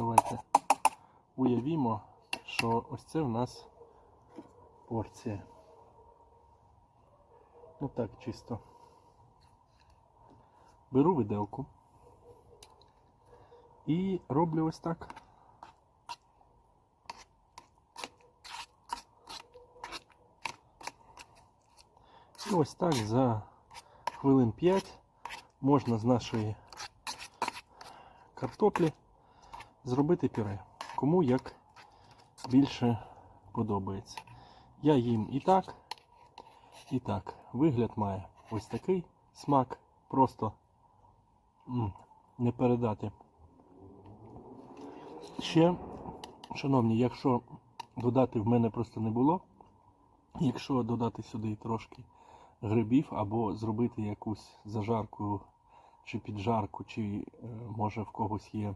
Давайте уявімо, що ось це в нас порція. Ну так, чисто. Беру виделку і роблю ось так. І ось так за хвилин 5 можна з нашої картоплі зробити пюре. Кому як більше подобається. Я їм і так, і так. Вигляд має ось такий смак. Просто не передати. Ще, шановні, якщо додати в мене просто не було, якщо додати сюди трошки грибів або зробити якусь зажарку чи піджарку, чи е, може в когось є